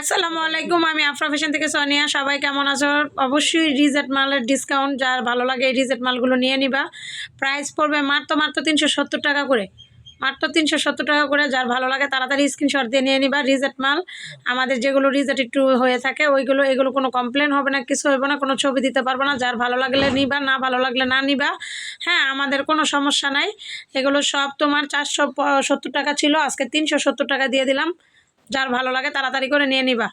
আসসালামু আলাইকুম, আমি আফরা ফ্যাশন থেকে সোনিয়া সবাই কেমন আছো? অবশ্যই রিজেট মালের ডিসকাউন্ট যার ভালো লাগে এই রিজেট মালগুলো নিয়ে নিবা। প্রাইস পড়বে মাত্র মাত্র তিনশো সত্তর টাকা করে। মাত্র তিনশো সত্তর টাকা করে, যার ভালো লাগে তাড়াতাড়ি স্ক্রিনশট দিয়ে নিয়ে নিবা রিজেট মাল। আমাদের যেগুলো রিজেট একটু হয়ে থাকে, ওইগুলো, এগুলো কোনো কমপ্লেন হবে না, কিছু হবে না, কোনো ছবি দিতে পারবে না। যার ভালো লাগলে নিবা, না ভালো লাগলে না নিবা। হ্যাঁ আমাদের কোনো সমস্যা নাই। এগুলো সব তোমার চারশো সত্তর টাকা ছিল, আজকে তিনশো সত্তর টাকা দিয়ে দিলাম। যার ভালো লাগে তাড়াতাড়ি করে নিয়ে নিবা।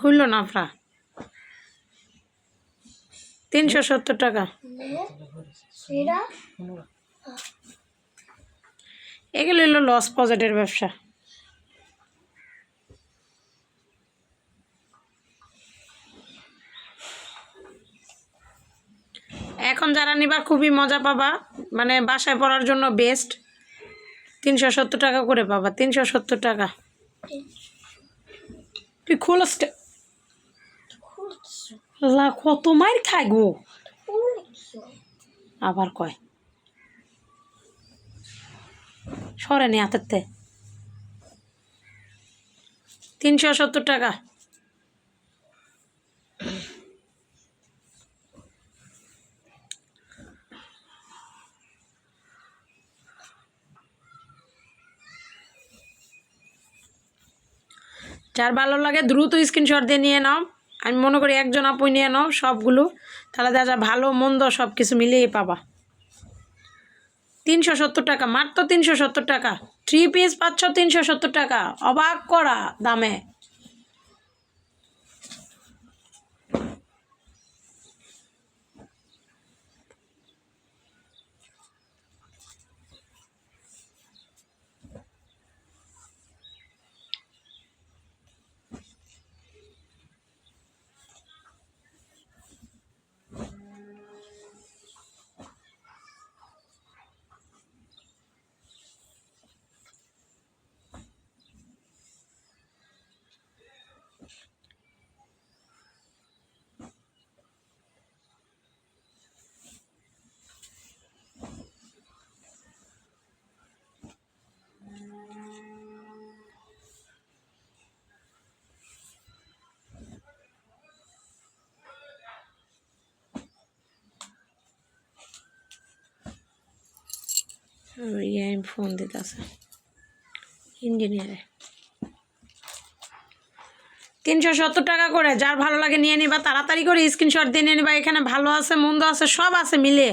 খুললো না আফরা? তিনশো সত্তর টাকা। এগুলো হলো লস পজেটের ব্যবসা। এখন যারা নিবা খুবই মজা পাবা। মানে বাসায় পড়ার জন্য বেস্ট তিনশো সত্তর টাকা করে পাবা, তিনশো সত্তর টাকা। তুই খোলস কত মার খায় গো। আবার কয়। সরে নি হাতেরতে। তিনশো সত্তর টাকা। যার ভালো লাগে দ্রুত স্ক্রিনশট দিয়ে নিয়ে নাও। আমি মনে করি একজন আপু নিয়ে নাও সবগুলো, তাহলে যা ভালো মন্দ সব কিছু মিলিয়ে পাবা। তিনশো সত্তর টাকা, মাত্র তিনশো সত্তর টাকা। থ্রি পিস পাচ্ছ তিনশো সত্তর টাকা। অবাক করা দামে। ইয়ে ফোন দিতেছে। ইঞ্জিনিয়ারে তিনশো সত্তর টাকা করে, যার ভালো লাগে নিয়ে নিবা, তাড়াতাড়ি করে স্ক্রিনশট দিয়ে নিয়ে নিবা, এখানে ভালো আছে, মন্দ আছে, সব আছে মিলে।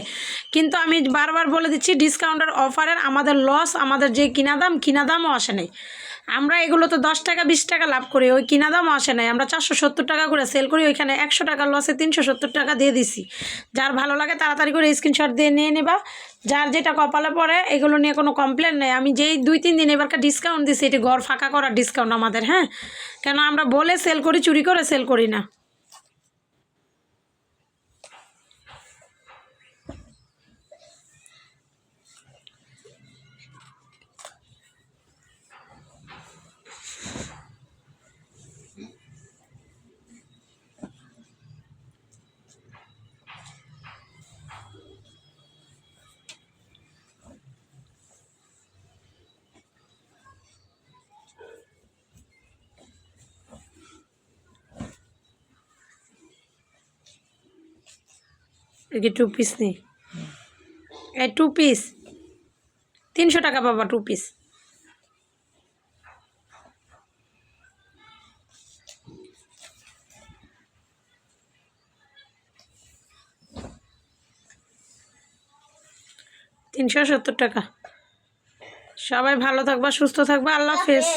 কিন্তু আমি বারবার বলে দিচ্ছি ডিসকাউন্টের অফারের আমাদের লস আমাদের যে কিনা দাম, কিনা দামও আসে নাই। আমরা এগুলো তো দশ টাকা, বিশ টাকা লাভ করি, ওই কিনা দাম আসে নাই। আমরা চারশো সত্তর টাকা করে সেল করি, ওইখানে একশো টাকা লসে তিনশো সত্তর টাকা দিয়ে দিছি। যার ভালো লাগে তাড়াতাড়ি করে স্ক্রিনশট দিয়ে নিয়ে নেবা। যার যেটা কপালে পড়ে, এগুলো নিয়ে কোনো কমপ্লেন নেই। আমি যেই দুই, তিন দিন এবারকার ডিসকাউন্ট দিছি, এটি ঘর ফাঁকা করার ডিসকাউন্ট আমাদের হ্যাঁ? কেন আমরা বলে সেল করি, চুরি করে সেল করি না। কি টু পিস নেই এই টু পিস তিনশো টাকা পাবা টু পিস তিনশো সত্তর টাকা। সবাই ভালো থাকবা, সুস্থ থাকবা। আল্লাহ হাফেজ।